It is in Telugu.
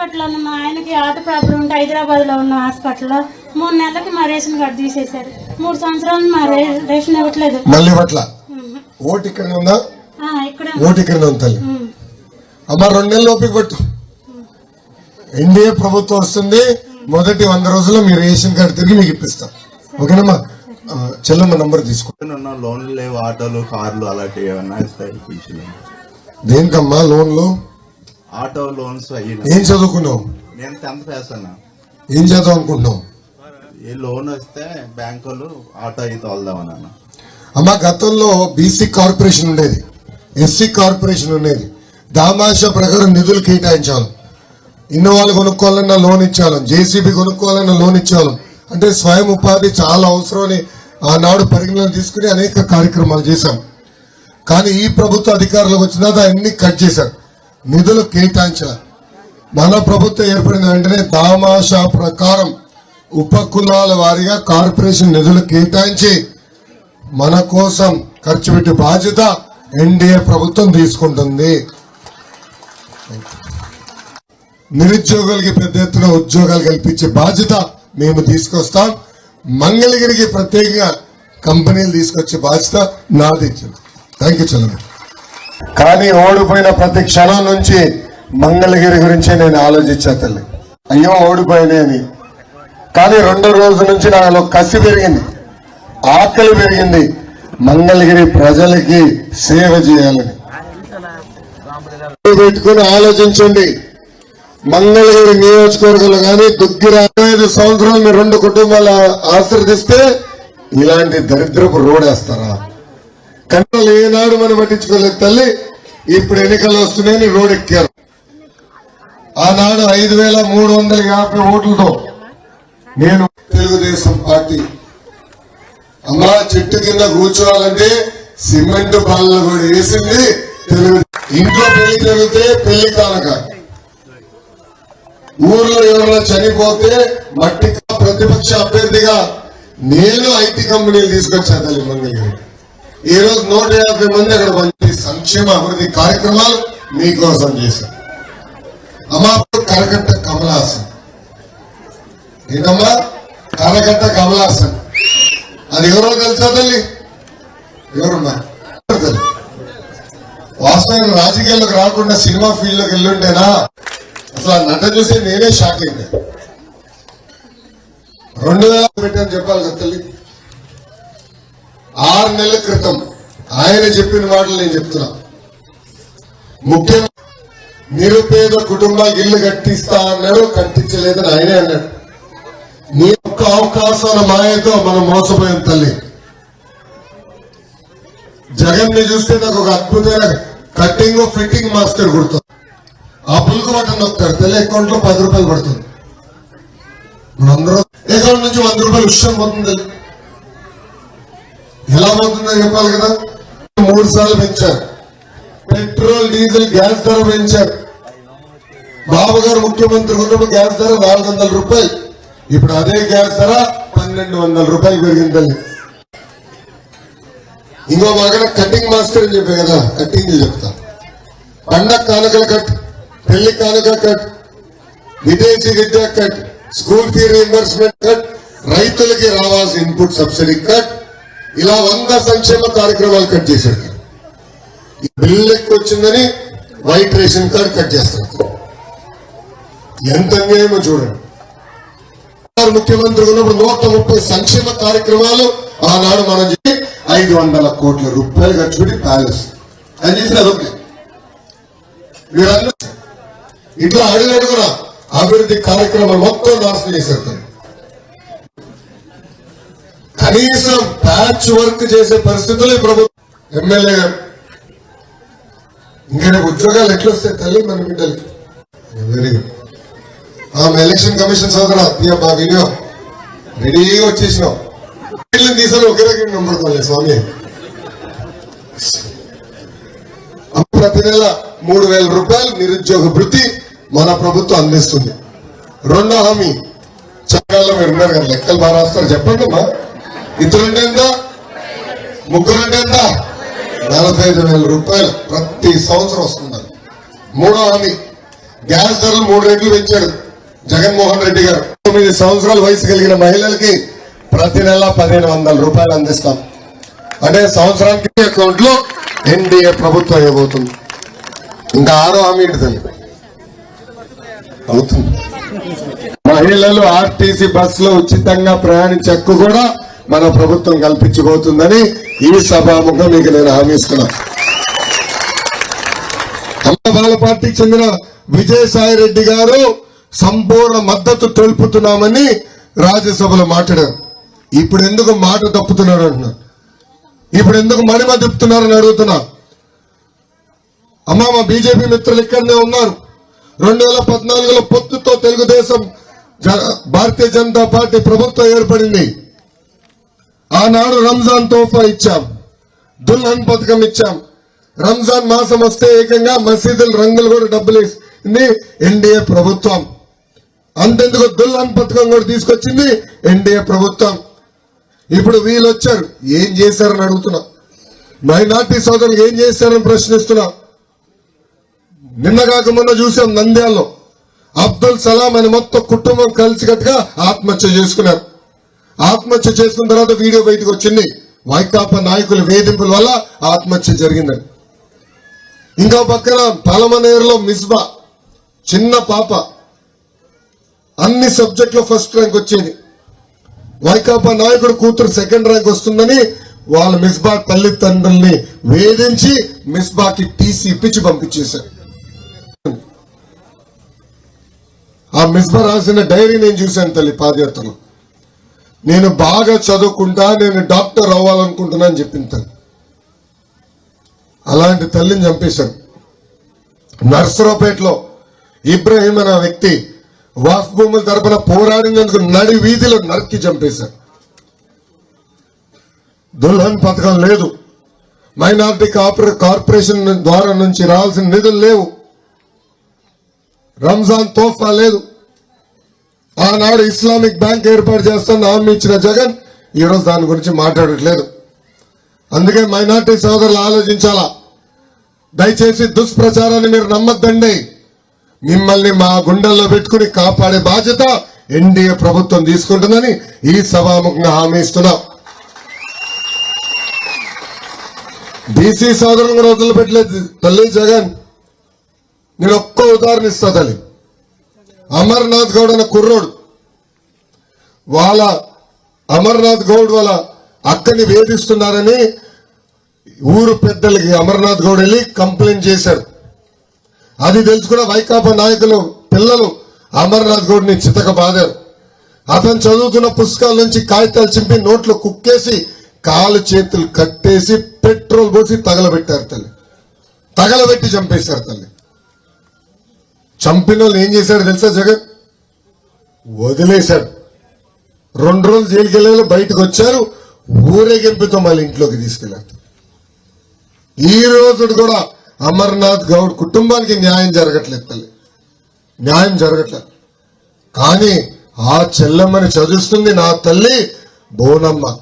హాస్పిటల్లో మా ఆయనకి హార్ట్ ప్రాబ్లం ఉంటే హైదరాబాద్లో ఉన్న హాస్పిటల్లో మూడు నెలలకి మా రేషన్ కార్డు తీసేశారు. మూడు సంవత్సరాలు మా రే- రేషన్ ఇవ్వట్లేదు. మళ్ళీ పట్ల. ఓటు ఇక్కడ ఉందా? ఆ, ఇక్కడే ఓటు ఇక్కడ ఉంది తల్లి. అమ్మ రెండు నెలలు ఓపిక పట్టు. ఎన్డీఏ ప్రభుత్వం వస్తుంది. మొదటి వంద రోజుల్లో మీ రేషన్ కార్డు తిరిగి మీకు ఇప్పిస్తాం. ఓకేనమ్మా? ఆ, చెల్లమ్మ నంబర్ తీసుకో. ఉన్న లోన్లు లేవు ఆటోలు కార్లు అలాంటివి ఏమన్నా ఇస్తాయి? దేనికమ్మా లోన్లు? ఆటో లోన్స్ ఏం చదువుకున్నావు? నేను టెన్త్ పాస్ అన్నా. ఏం చదువు అనుకుంటున్నావు ఈ లోన్ వస్తే బ్యాంకులు ఆటో అయితే తోలుదామని అన్న. అమ్మ గతంలో బీసీ కార్పొరేషన్ ఉండేది. ఎస్సీ కార్పొరేషన్ ఉండేది. దామాషా ప్రకారం నిధులు కేటాయించాలి. ఇన్నోవాలు కొనుక్కోవాలన్నా లోన్ ఇచ్చాను జేసీబీ కొనుక్కోవాలన్నా లోన్ ఇచ్చాను అంటే స్వయం ఉపాధి చాలా అవసరమని ఆనాడు పరిగణన తీసుకుని అనేక కార్యక్రమాలు చేశాం. కానీ ఈ ప్రభుత్వ అధికారులకు వచ్చిన అన్ని కట్ చేశారు. నిధులు కేటాయించారు. మన ప్రభుత్వం ఏర్పడిన వెంటనే దామాషా ప్రకారం ఉపకులాల వారీగా కార్పొరేషన్ నిధులు కేటాయించి మన కోసం ఖర్చు పెట్టే బాధ్యత ఎన్డీఏ ప్రభుత్వం తీసుకుంటుంది. నిరుద్యోగులకి పెద్ద ఎత్తున ఉద్యోగాలు కల్పించే బాధ్యత మేము తీసుకొస్తాం. మంగళగిరికి ప్రత్యేకంగా కంపెనీలు తీసుకొచ్చే బాధ్యత నాది. థ్యాంక్ యూ చంద్రబాబు కానీ ఓడిపోయిన ప్రతి క్షణం నుంచి మంగళగిరి గురించి నేను ఆలోచించా తల్లి. అయ్యో ఓడిపోయినాయి అని కానీ రెండో రోజు నుంచి నాలో కసి పెరిగింది. ఆకలి పెరిగింది. మంగళగిరి ప్రజలకి సేవ చేయాలని. పెట్టుకుని ఆలోచించండి. మంగళగిరి నియోజకవర్గంలో కానీ దుగ్గిర ఐదు సంవత్సరాలు మీ రెండు కుటుంబాలు ఆశ్రదిస్తే ఇలాంటి దరిద్రపు రోడ్ వేస్తారా? కన్నలు ఏనాడు మనం పట్టించుకోలేదు తల్లి. ఇప్పుడు ఎన్నికలు వస్తున్నాయని రోడ్ ఎక్కారు ఆనాడు ఐదు వేల మూడు వందల యాభై ఓట్లతో నేను తెలుగుదేశం పార్టీ అమ్మా చెట్టు కింద కూర్చోవాలంటే సిమెంట్ బాల్లో కూడా వేసింది తెలుగు ఇంట్లో పెళ్ళి జరిగితే పెళ్ళి కానక. ఊర్లో ఎవరైనా చనిపోతే మట్టి ప్రతిపక్ష అభ్యర్థిగా నేను ఐటీ కంపెనీలు తీసుకొచ్చా తల్లి మంగళగిరి. ఈ రోజు నూట యాభై మంది అక్కడ మంచి సంక్షేమ అభివృద్ధి కార్యక్రమాలు మీకోసం చేశారు. అమ్మా కరకట్ట కమలాసన్. ఏంటమ్మా? కరకట్ట కమలాసన్. అది ఎవరో తెలుసా తల్లి? ఎవరమ్మా ఎవరు తల్లి రాజకీయాల్లోకి రాకుండా సినిమా ఫీల్డ్లోకి వెళ్ళుంటేనా? అసలు ఆ నట చూసి నేనే షాక్ అయింది రెండు వేల పెట్టాను చెప్పాలి కదా తల్లి. ఆరు నెలల క్రితం ఆయన చెప్పిన మాటలు నేను చెప్తున్నా. ముఖ్యంగా నిరుపేద కుటుంబాలకు ఇల్లు కట్టిస్తా అన్నాడు కట్టించలేదని ఆయనే అన్నాడు. నీ యొక్క అవకాశాల మాయతో మనం మోసపోయాం తల్లి. జగన్ని చూస్తే నాకు ఒక అద్భుతమైన కట్టింగ్ ఫిట్టింగ్ మాస్టర్ కుడుతుంది ఆ పులుకు బటన్ నొక్కారు అకౌంట్లో పది రూపాయలు పడుతుంది. మనందరూ అకౌంట్ నుంచి వంద రూపాయలు విషయం పోతుంది ఎలా పోతుందో చెప్పాలి కదా? మూడు సార్లు పెంచారు. పెట్రోల్ డీజిల్ గ్యాస్ ధర పెంచారు. బాబు గారు ముఖ్యమంత్రి ఉన్నప్పుడు గ్యాస్ ధర నాలుగు వందల రూపాయలు. ఇప్పుడు అదే గ్యాస్ ధర పన్నెండు వందల రూపాయలు పెరిగింది ఇంకో మగన కటింగ్ మాస్టర్ అని చెప్పే కదా కటింగ్ చెప్తా. పండగ కానుకలు కట్ పెళ్ళి కానుక కట్ విదేశీ విద్య cut school fee reimbursement cut రైతులకి రావాల్సిన ఇన్పుట్ సబ్సిడీ కట్ ఇలా వంద సంక్షేమ కార్యక్రమాలు కట్ చేశాడు. ఈ బిల్లు ఎక్కువ వచ్చిందని వైట్ రేషన్ కార్డు కట్ చేస్తారు ఎంత అన్యాయమో చూడండి. ముఖ్యమంత్రి ఉన్నప్పుడు నూట ముప్పై సంక్షేమ కార్యక్రమాలు ఆనాడు మనం చెప్పి ఐదు వందల కోట్ల రూపాయలు ఖర్చు పెట్టి ప్యాలెస్. అని చేసిన అదొకే వీరందరూ ఇట్లా అడుగడుగున అభివృద్ధి కార్యక్రమాలు మొత్తం నాశనం చేశారు కనీసం ప్యాచ్ వర్క్ చేసే పరిస్థితులు ఈ ప్రభుత్వం. ఎమ్మెల్యే గారు ఇంకా ఉద్యోగాలు ఎట్లా వస్తాయి తల్లి మన బిడ్డలకి? వెరీ గుడ్ ఆమె ఎలక్షన్ కమిషన్ సోదరా తీయ వీడియో రెడీగా వచ్చేసినాం. తీసాను ఒకే దగ్గర నమ్ముతాలే స్వామి. ప్రతి నెల మూడు వేల రూపాయలు నిరుద్యోగ వృత్తి మన ప్రభుత్వం అందిస్తుంది. రెండో హామీ చక్కాల్లో మీరు ఉన్నారు కదా లెక్కలు బాగా రాస్తారు. చెప్పండి అమ్మా ఇద్దరుంటే ఎంత ముగ్గురుంటే ఎంత నలభై ఐదు వేల రూపాయలు ప్రతి సంవత్సరం వస్తుంది మూడో హామీ గ్యాస్ ధరలు మూడు రెట్లు పెంచాడు జగన్మోహన్ రెడ్డి గారు. తొమ్మిది సంవత్సరాల వయసు కలిగిన మహిళలకి ప్రతి నెల పదిహేను వందల రూపాయలు అందిస్తాం. అంటే సంవత్సరానికి అకౌంట్లో ఎన్డీఏ ప్రభుత్వం ఇవ్వబోతుంది. ఇంకా ఆరో హామీ ఏంటి తల్లి? అవుతుంది. మహిళలు ఆర్టీసీ బస్సులో ఉచితంగా ప్రయాణించే హక్కు కూడా మన ప్రభుత్వం కల్పించబోతుందని ఈ సభాముఖం మీకు నేను హామీ ఇస్తున్నా. పార్టీకి చెందిన విజయసాయి రెడ్డి గారు సంపూర్ణ మద్దతు తెలుపుతున్నామని రాజ్యసభలో మాట్లాడారు. ఇప్పుడు ఎందుకు మాట తప్పుతున్నారు అంటున్నారు ఇప్పుడు ఎందుకు మణిమ తిప్పుతున్నారని అడుగుతున్నా. అమ్మా మా బీజేపీ మిత్రులు ఇక్కడనే ఉన్నారు. రెండు వేల పద్నాలుగులో పొత్తుతో తెలుగుదేశం భారతీయ జనతా పార్టీ ప్రభుత్వం ఏర్పడింది. ఆనాడు రంజాన్ తోఫా ఇచ్చాం. దుల్హన్ పథకం ఇచ్చాం. రంజాన్ మాసం వస్తే ఏకంగా మసీదుల రంగులు కూడా డబ్బులు ఇస్తుంది. ఎన్డీఏ ప్రభుత్వం. అంతెందుకు దుల్హన్ పథకం కూడా తీసుకొచ్చింది ఎన్డీఏ ప్రభుత్వం. ఇప్పుడు వీళ్ళు వచ్చారు ఏం చేశారని అడుగుతున్నా. మైనార్టీ సోదరులు ఏం చేశారని ప్రశ్నిస్తున్నా. నిన్న కాక మొన్న చూసాం నంద్యాలలో. అబ్దుల్ సలాం అని మొత్తం కుటుంబం కలిసికట్టుగా ఆత్మహత్య చేసుకున్నారు. ఆత్మహత్య చేసుకున్న తర్వాత వీడియో బయటకు వచ్చింది. వైకాపా నాయకుల వేధింపుల వల్ల ఆత్మహత్య జరిగిందని ఇంకో పక్కన పలమనేరులో మిస్బా చిన్న పాప. అన్ని సబ్జెక్టులో ఫస్ట్ ర్యాంక్ వచ్చేది. వైకాపా నాయకుడు కూతురు సెకండ్ ర్యాంక్ వస్తుందని వాళ్ళ మిస్బా తల్లిదండ్రుల్ని వేధించి మిస్బాకి టీసీ ఇప్పించి పంపించేశారు. ఆ మిస్బా రాసిన డైరీ నేను చూశాను తల్లి పాదయాత్రలో. నేను బాగా చదువుకుంటా నేను డాక్టర్ అవ్వాలనుకుంటున్నా అని చెప్పింది తల్లి. అలాంటి తల్లిని చంపేశారు నర్సరావుపేటలో ఇబ్రాహీం అనే వ్యక్తి వాఫ్ భూముల తరపున పోరాడినందుకు నడి వీధిలో నరికి చంపేశారు దుల్హన్ పథకం లేదు. మైనార్టీ కార్పొరే కార్పొరేషన్ ద్వారా నుంచి రావాల్సిన నిధులు లేవు. రంజాన్ తోఫా లేదు. ఆనాడు ఇస్లామిక్ బ్యాంక్ ఏర్పాటు చేస్తాను హామీ ఇచ్చిన జగన్ ఈరోజు దాని గురించి మాట్లాడట్లేదు. అందుకే మైనార్టీ సోదరులు ఆలోచించాలా? దయచేసి దుష్ప్రచారాన్ని మీరు నమ్మద్దండి. మిమ్మల్ని మా గుండెల్లో పెట్టుకుని కాపాడే బాధ్యత ఎన్డీఏ ప్రభుత్వం తీసుకుంటుందని ఈ సభాముఖంగా హామీ ఇస్తున్నాం. బీసీ సోదరులను కూడా వదిలిపెట్టలేదు తల్లి జగన్. నేను ఒక్క ఉదాహరణ ఇస్తా తల్లి. అమర్నాథ్ గౌడ్ అనే కుర్రోడు. వాళ్ళ అమర్నాథ్ గౌడ్ వాళ్ళ అక్కని వేధిస్తున్నారని ఊరు పెద్దలకి అమర్నాథ్ గౌడ్ వెళ్ళి కంప్లైంట్ చేశారు. అది తెలుసుకున్న వైకాపా నాయకులు పిల్లలు అమర్నాథ్ గౌడ్ని చితక బాధారు అతను చదువుతున్న పుస్తకాల నుంచి కాగితాలు చింపి నోట్లో కుక్కేసి కాలు చేతులు కట్టేసి పెట్రోల్ పోసి తగలబెట్టారు తల్లి. తగలబెట్టి చంపేశారు తల్లి. చంపిన వాళ్ళు ఏం చేశాడు తెలుసా జగన్? వదిలేశాడు రెండు రోజులు జైలుకి వెళ్ళి బయటకు వచ్చారు ఊరేగింపుతో మళ్ళీ ఇంట్లోకి తీసుకెళ్ళారు ఈ రోజు కూడా అమర్నాథ్ గౌడ్ కుటుంబానికి న్యాయం జరగట్లేదు తల్లి. న్యాయం జరగట్లేదు. కానీ ఆ చెల్లమ్మని చదువుస్తుంది నా తల్లి బోనమ్మ.